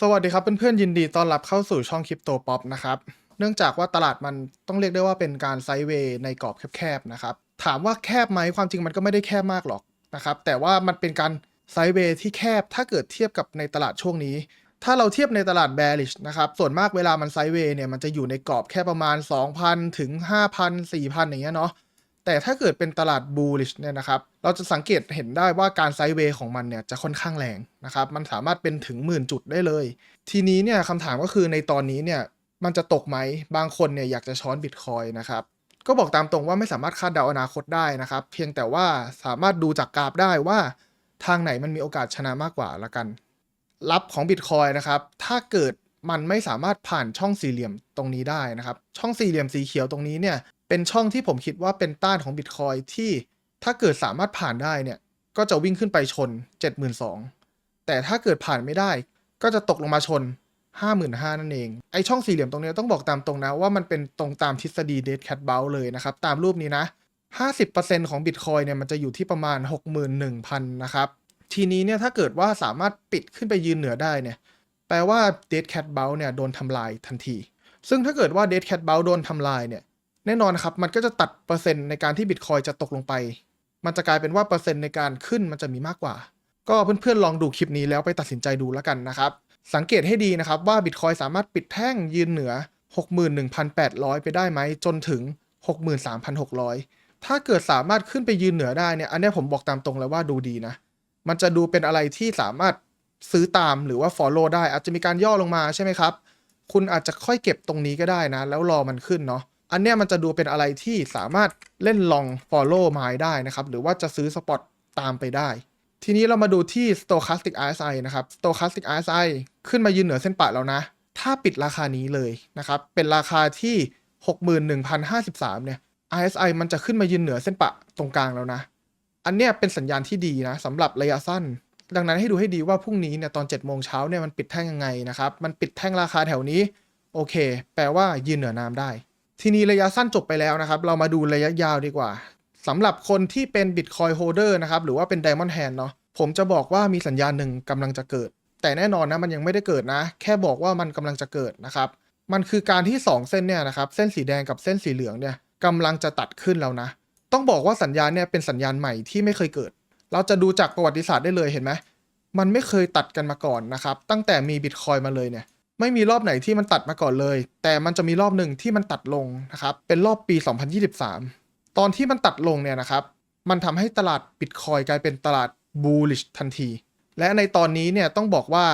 สวัสดีครับเพื่อนๆยินดีต้อนรับเข้าสู่ช่องคริปโตป๊อปนะครับเนื่องจากว่าตลาดมันต้องเรียกได้ว่าเป็นการไซด์เวย์ในกรอบแคบๆนะครับถามว่าแคบไหมความจริงมันก็ไม่ได้แคบมากหรอกนะครับแต่ว่ามันเป็นการไซด์เวย์ที่แคบถ้าเกิดเทียบกับในตลาดช่วงนี้ ถ้าเราเทียบในตลาด bearish นะครับส่วนมากเวลามันไซด์เวย์เนี่ยมันจะอยู่ในกรอบแค่ประมาณ 2,000 ถึง 5,000 4,000 อย่างเงี้ยเนาะ แต่ถ้าเกิดเป็นตลาด bullish เนี่ยนะครับ เราจะสังเกตเห็นได้ว่าการไซด์เวย์ของมันเนี่ยจะค่อนข้างแรงนะครับ มันสามารถเป็นถึงหมื่นจุดได้เลย ทีนี้เนี่ยคำถามก็คือในตอนนี้เนี่ยมันจะตกไหม บางคนเนี่ยอยากจะช้อนบิตคอยนะครับ ก็บอกตามตรงว่าไม่สามารถคาดเดาอนาคตได้นะครับ เพียงแต่ว่าสามารถดูจากกราฟได้ว่าทางไหนมันมีโอกาสชนะมากกว่าละกัน รับของบิตคอยนะครับ ถ้าเกิดมันไม่สามารถผ่านช่องสี่เหลี่ยมตรงนี้ได้นะครับ ช่องสี่เหลี่ยมสีเขียวตรงนี้เนี่ย เป็นช่องที่ผมคิดว่าเป็นต้านของบิตคอยที่ถ้าเกิดสามารถผ่านได้เนี่ย ก็จะวิ่งขึ้นไปชน 72,000 แต่ถ้าเกิดผ่านไม่ได้ ก็จะตกลงมาชน 55,000 นั่นเอง ไอช่องสี่เหลี่ยมตรงนี้ต้องบอกตามตรงนะว่ามันเป็นตรงตามทฤษฎี Dead Cat Bounce เลยนะครับ ตามรูปนี้นะ 50%ของบิตคอยเนี่ยมันจะอยู่ที่ประมาณ 61,000 นะครับ ทีนี้เนี่ยถ้าเกิดว่าสามารถปิดขึ้นไปยืนเหนือได้เนี่ยแปลว่า Dead Cat b o u เนี่ยโดนทำลายทันที ซึ่งถ้าเกิดว่า Dead Cat b o u โดนทำลายเนี่ย แน่นอนครับ มันก็จะตัดเปอร์เซ็นต์ในการที่บิตคอยจะตกลงไป มันจะกลายเป็นว่าเปอร์เซ็นต์ในการขึ้นมันจะมีมากกว่า ก็เพื่อนๆลองดูคลิปนี้แล้วไปตัดสินใจดูแล้วกันนะครับ สังเกตให้ดีนะครับว่าบิตคอยสามารถปิดแท่งยืนเหนือ 61,800 ไปได้ไหมจนถึง 63,600 ถ้าเกิดสามารถขึ้นไปยืนเหนือได้เนี่ย อันนี้ผมบอกตามตรงเลยว่าดูดีนะ มันจะดูเป็นอะไรที่สามารถซื้อตามหรือว่า follow ได้ อาจจะมีการย่อลงมาใช่ไหมครับ คุณอาจจะค่อยเก็บตรงนี้ก็ได้นะ แล้วรอมันขึ้นเนาะ อันเนี้ยมันจะดูเป็นอะไรที่สามารถเล่นลอง follow ไม้ได้นะครับ หรือว่าจะซื้อสปอตตามไปได้ ทีนี้เรามาดูที่ stochastic RSI นะครับ stochastic RSI ขึ้นมายืนเหนือเส้นปะแล้วนะ ถ้าปิดราคานี้เลยนะครับ เป็นราคาที่ 61,053 เนี่ย RSI มันจะขึ้นมายืนเหนือเส้นปะตรงกลางแล้วนะ อันเนี้ยเป็นสัญญาณที่ดีนะสำหรับระยะสั้น ดังนั้นให้ดูให้ดีว่าพรุ่งนี้เนี่ยตอน7โมงเช้าเนี่ยมันปิดแท่งยังไงนะครับ มันปิดแท่งราคาแถวนี้ โอเค แปลว่ายืนเหนือน้ำได้ ทีนี้ระยะสั้นจบไปแล้วนะครับ เรามาดูระยะยาวดีกว่าสำหรับคนที่เป็น Bitcoin Holder นะครับ หรือว่าเป็น Diamond Hand เนาะผมจะบอกว่ามีสัญญาณหนึ่งกำลังจะเกิด แต่แน่นอนนะมันยังไม่ได้เกิดนะ แค่บอกว่ามันกำลังจะเกิดนะครับ มันคือการที่ 2 เส้นเนี่ยนะครับ เส้นสีแดงกับเส้นสีเหลืองเนี่ยกำลังจะตัดขึ้นแล้วนะ ต้องบอกว่าสัญญาณเนี่ยเป็นสัญญาณใหม่ที่ไม่เคยเกิด เราจะดูจากประวัติศาสตร์ได้เลยเห็นไหมมันไม่เคยตัดกันมาก่อนนะครับ ตั้งแต่มีบิตคอยมาเลยเนี่ย ไม่มีรอบไหนที่มันตัดมาก่อนเลย แต่มันจะมีรอบหนึ่งที่มันตัดลงนะครับ เป็นรอบปี 2023 ตอนที่มันตัดลงเนี่ยนะครับ มันทำให้ตลาดบิตคอยกลายเป็นตลาด bullish ทันที และในตอนนี้เนี่ยต้องบอกว่า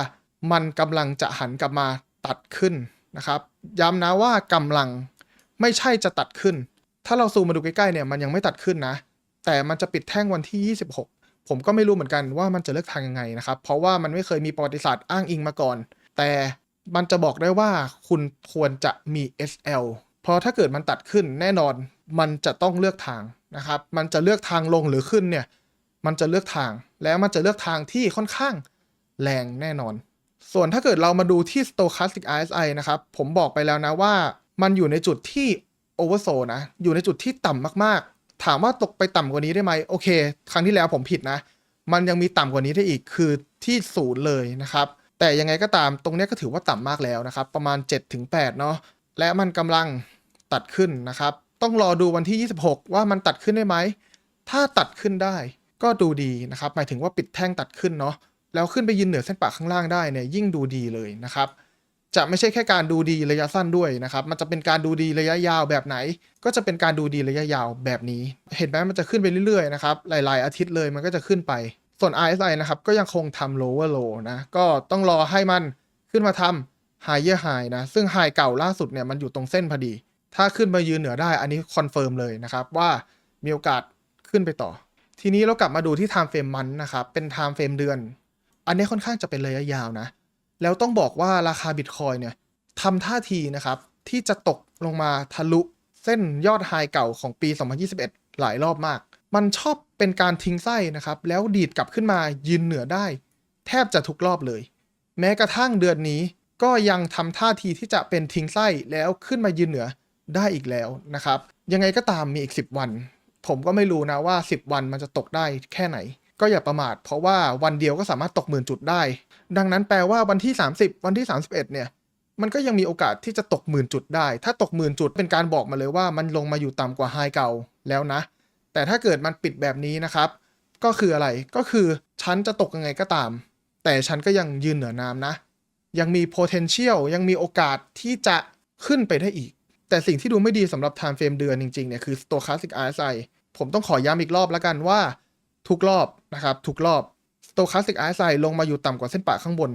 มันกำลังจะหันกลับมาตัดขึ้นนะครับ ย้ำนะว่ากำลังไม่ใช่จะตัดขึ้น ถ้าเราซูมมาดูใกล้ๆเนี่ยมันยังไม่ตัดขึ้นนะ แต่มันจะปิดแท่งวันที่ 26 ผมก็ไม่รู้เหมือนกันว่ามันจะเลือกทางยังไงนะครับ เพราะว่ามันไม่เคยมีประวัติศาสตร์อ้างอิงมาก่อน แต่ มันจะบอกได้ว่าคุณควรจะมี SL เพราะถ้าเกิดมันตัดขึ้นแน่นอนมันจะต้องเลือกทางนะครับ มันจะเลือกทางลงหรือขึ้นเนี่ย มันจะเลือกทาง แล้วมันจะเลือกทางที่ค่อนข้างแรงแน่นอน ส่วนถ้าเกิดเรามาดูที่ stochastic RSI นะครับ ผมบอกไปแล้วนะว่ามันอยู่ในจุดที่ oversold นะ อยู่ในจุดที่ต่ำมากๆ ถามว่าตกไปต่ำกว่านี้ได้ไหม โอเค ครั้งที่แล้วผมผิดนะ มันยังมีต่ำกว่านี้ได้อีก คือที่ศูนย์เลยนะครับ แต่ยังไงก็ตามตรงนี้ก็ถือว่าต่ำมากแล้วนะครับ ประมาณ 7-8 เนาะและมันกำลังตัดขึ้นนะครับ ต้องรอดูวันที่ 26 ว่ามันตัดขึ้นได้ไหม ถ้าตัดขึ้นได้ ก็ดูดีนะครับ หมายถึงว่าปิดแท่งตัดขึ้นเนาะแล้วขึ้นไปยืนเหนือเส้นปะข้างล่างได้เนี่ยยิ่งดูดีเลยนะครับ จะไม่ใช่แค่การดูดีระยะสั้นด้วยนะครับ มันจะเป็นการดูดีระยะยาวแบบไหน ก็จะเป็นการดูดีระยะยาวแบบนี้ เห็นไหมมันจะขึ้นไปเรื่อยๆนะครับหลาย ๆ อาทิตย์เลยมันก็จะขึ้นไป ส่วน RSI นะครับ ก็ยังคงทำ lower low นะ ก็ต้องรอให้มันขึ้นมาทำ higher high นะ ซึ่ง high เก่าล่าสุดเนี่ย มันอยู่ตรงเส้นพอดี ถ้าขึ้นมายืนเหนือได้ อันนี้คอนเฟิร์มเลยนะครับว่ามีโอกาสขึ้นไปต่อ ทีนี้เรากลับมาดูที่ time frame มันนะครับ เป็น time frame เดือน อันนี้ค่อนข้างจะเป็นระยะยาวนะ แล้วต้องบอกว่าราคาบิตคอยเนี่ยทำท่าทีนะครับที่จะตกลงมาทะลุเส้นยอดไฮเก่าของปี 2021 หลายรอบมาก มันชอบเป็นการทิ้งไส้นะครับ แล้วดีดกลับขึ้นมายืนเหนือได้ แทบจะทุกรอบเลย แม้กระทั่งเดือนนี้ก็ยังทำท่าทีที่จะเป็นทิ้งไส้แล้วขึ้นมายืนเหนือได้อีกแล้วนะครับ ยังไงก็ตามมีอีก 10 วัน ผมก็ไม่รู้นะว่า 10 วันมันจะตกได้แค่ไหนก็ก็อย่าประมาท เพราะว่าวันเดียวก็สามารถตกหมื่นจุดได้ ดังนั้นแปลว่าวันที่ 30 วันที่ 31 เนี่ยมันก็ยังมีโอกาสที่จะตกหมื่นจุดได้ ถ้าตกหมื่นจุดเป็นการบอกมาเลยว่ามันลงมาอยู่ต่ำกว่าไฮเก่าแล้วนะ แต่ถ้าเกิดมันปิดแบบนี้นะครับ ก็คืออะไรก็คือฉันจะตกยังไงก็ตาม แต่ฉันก็ยังยืนเหนือน้ำนะ ยังมี potential ยังมีโอกาสที่จะขึ้นไปได้อีก แต่สิ่งที่ดูไม่ดีสำหรับ time frame เดือนจริงๆเนี่ยคือ stochastic RSI ผมต้องขอย้ำอีกรอบแล้วกันว่า ทุกรอบนะครับทุกรอบ stochastic RSI ลงมาอยู่ต่ำกว่าเส้นปะข้างบน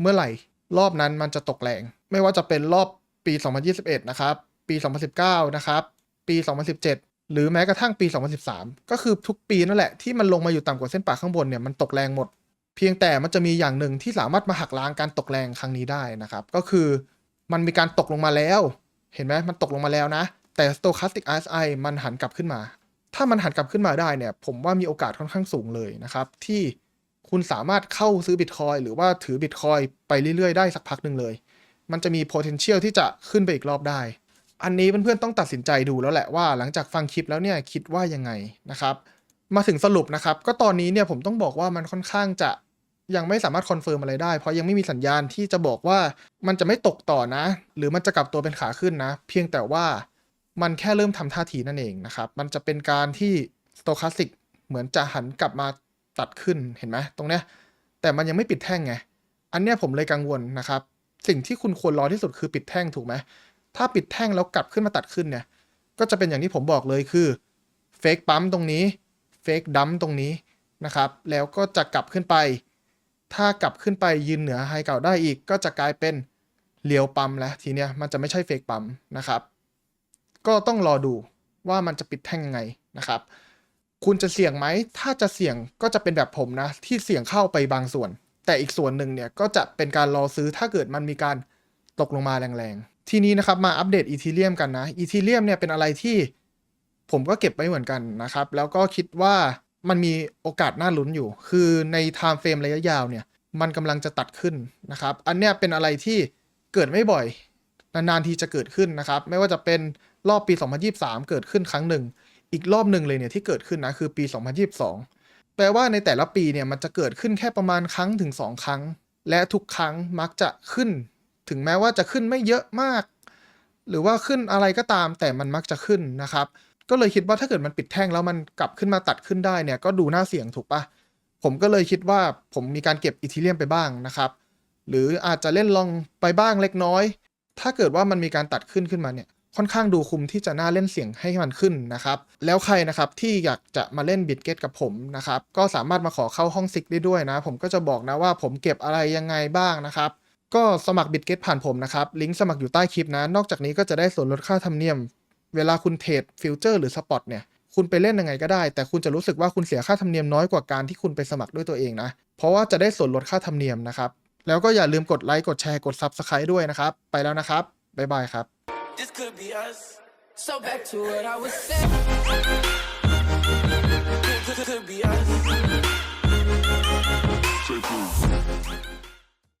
เมื่อไหร่ รอบนั้นมันจะตกแรง ไม่ว่าจะเป็นรอบปี 2021 นะครับ ปี 2019 นะครับ ปี 2017 หรือแม้กระทั่งปี 2013 ก็คือทุกปีนั่นแหละที่มันลงมาอยู่ต่ำกว่าเส้นปะข้างบนเนี่ยมันตกแรงหมด เพียงแต่มันจะมีอย่างหนึ่งที่สามารถมาหักล้างการตกแรงครั้งนี้ได้นะครับ ก็คือมันมีการตกลงมาแล้ว เห็นไหมมันตกลงมาแล้วนะ แต่ stochastic RSI มันหันกลับขึ้นมา ถ้ามันหันกลับขึ้นมาได้เนี่ย ผมว่ามีโอกาสค่อนข้างสูงเลยนะครับ ที่คุณสามารถเข้าซื้อบิตคอยหรือว่าถือบิตคอยไปเรื่อยๆได้สักพักหนึ่งเลย มันจะมี potential ที่จะขึ้นไปอีกรอบได้ อันนี้เพื่อนๆต้องตัดสินใจดูแล้วแหละว่าหลังจากฟังคลิปแล้วเนี่ยคิดว่ายังไงนะครับ มาถึงสรุปนะครับ ก็ตอนนี้เนี่ยผมต้องบอกว่ามันค่อนข้างจะยังไม่สามารถคอนเฟิร์มอะไรได้ เพราะยังไม่มีสัญญาณที่จะบอกว่ามันจะไม่ตกต่อนะ หรือมันจะกลับตัวเป็นขาขึ้นนะ เพียงแต่ว่ามันแค่เริ่มทำท่าทีนั่นเองนะครับ มันจะเป็นการที่สโตคาสติกเหมือนจะหันกลับมาตัดขึ้นเห็นไหมตรงเนี้ยแต่มันยังไม่ปิดแท่งไง อันเนี้ยผมเลยกังวลนะครับ สิ่งที่คุณควรรอที่สุดคือปิดแท่งถูกไหม ถ้าปิดแท่งแล้วกลับขึ้นมาตัดขึ้นเนี่ย ก็จะเป็นอย่างที่ผมบอกเลยคือเฟกปั๊มตรงนี้เฟกดัมตรงนี้นะครับ แล้วก็จะกลับขึ้นไป ถ้ากลับขึ้นไปยืนเหนือไฮเก่าได้อีก ก็จะกลายเป็นเลียวปั๊มแล้วทีเนี้ยมันจะไม่ใช่เฟกปั๊มนะครับ ก็ต้องรอดูว่ามันจะปิดแท่งยังไงนะครับ คุณจะเสี่ยงไหม ถ้าจะเสี่ยงก็จะเป็นแบบผมนะ ที่เสี่ยงเข้าไปบางส่วน แต่อีกส่วนหนึ่งเนี่ยก็จะเป็นการรอซื้อถ้าเกิดมันมีการตกลงมาแรงๆ ทีนี้นะครับมาอัปเดตอีทีเรียมกันนะอีทีเรียมเนี่ยเป็นอะไรที่ผมก็เก็บไว้เหมือนกันนะครับ แล้วก็คิดว่ามันมีโอกาสน่าลุ้นอยู่ คือใน time frame ระยะยาวเนี่ยมันกำลังจะตัดขึ้นนะครับ อันเนี้ยเป็นอะไรที่เกิดไม่บ่อย นานๆทีจะเกิดขึ้นนะครับ ไม่ว่าจะเป็นรอบปี 2023 เกิดขึ้นครั้งหนึ่ง อีกรอบหนึ่งเลยเนี่ยที่เกิดขึ้นนะคือปี 2022 แปลว่าในแต่ละปีเนี่ยมันจะเกิดขึ้นแค่ประมาณครั้งถึง 2 ครั้ง และทุกครั้งมักจะขึ้น ถึงแม้ว่าจะขึ้นไม่เยอะมาก หรือว่าขึ้นอะไรก็ตามแต่มันมักจะขึ้นนะครับ ก็เลยคิดว่าถ้าเกิดมันปิดแท่งแล้วมันกลับขึ้นมาตัดขึ้นได้เนี่ยก็ดูน่าเสี่ยงถูกปะผมก็เลยคิดว่าผมมีการเก็บอีทีเรียมไปบ้างนะครับ หรืออาจจะเล่นลองไปบ้างเล็กน้อย ถ้าเกิดว่ามันมีการตัดขึ้นขึ้นมาเนี่ยค่อนข้างดูคุมที่จะน่าเล่นเสี่ยงให้มันขึ้นนะครับ แล้วใครนะครับที่อยากจะมาเล่นบิตเกตกับผมนะครับ ก็สามารถมาขอเข้าห้องซิกได้ด้วยนะ ผมก็จะบอกนะว่าผมเก็บอะไรยังไงบ้างนะครับ ก็สมัครบิดเกตผ่านผมนะครับ ลิงก์สมัครอยู่ใต้คลิปนะ นอกจากนี้ก็จะได้ส่วนลดค่าธรรมเนียม เวลาคุณเทรดฟิวเจอร์หรือสปอตเนี่ย คุณไปเล่นยังไงก็ได้ แต่คุณจะรู้สึกว่าคุณเสียค่าธรรมเนียมน้อยกว่าการที่คุณไปสมัครด้วยตัวเองนะ เพราะว่าจะได้ส่วนลดค่าธรรมเนียมนะครับ แล้วก็อย่าลืมกดไลค์ กดแชร์ กด Subscribe ด้วยนะครับ ไปแล้วนะครับ บ๊ายบายครับ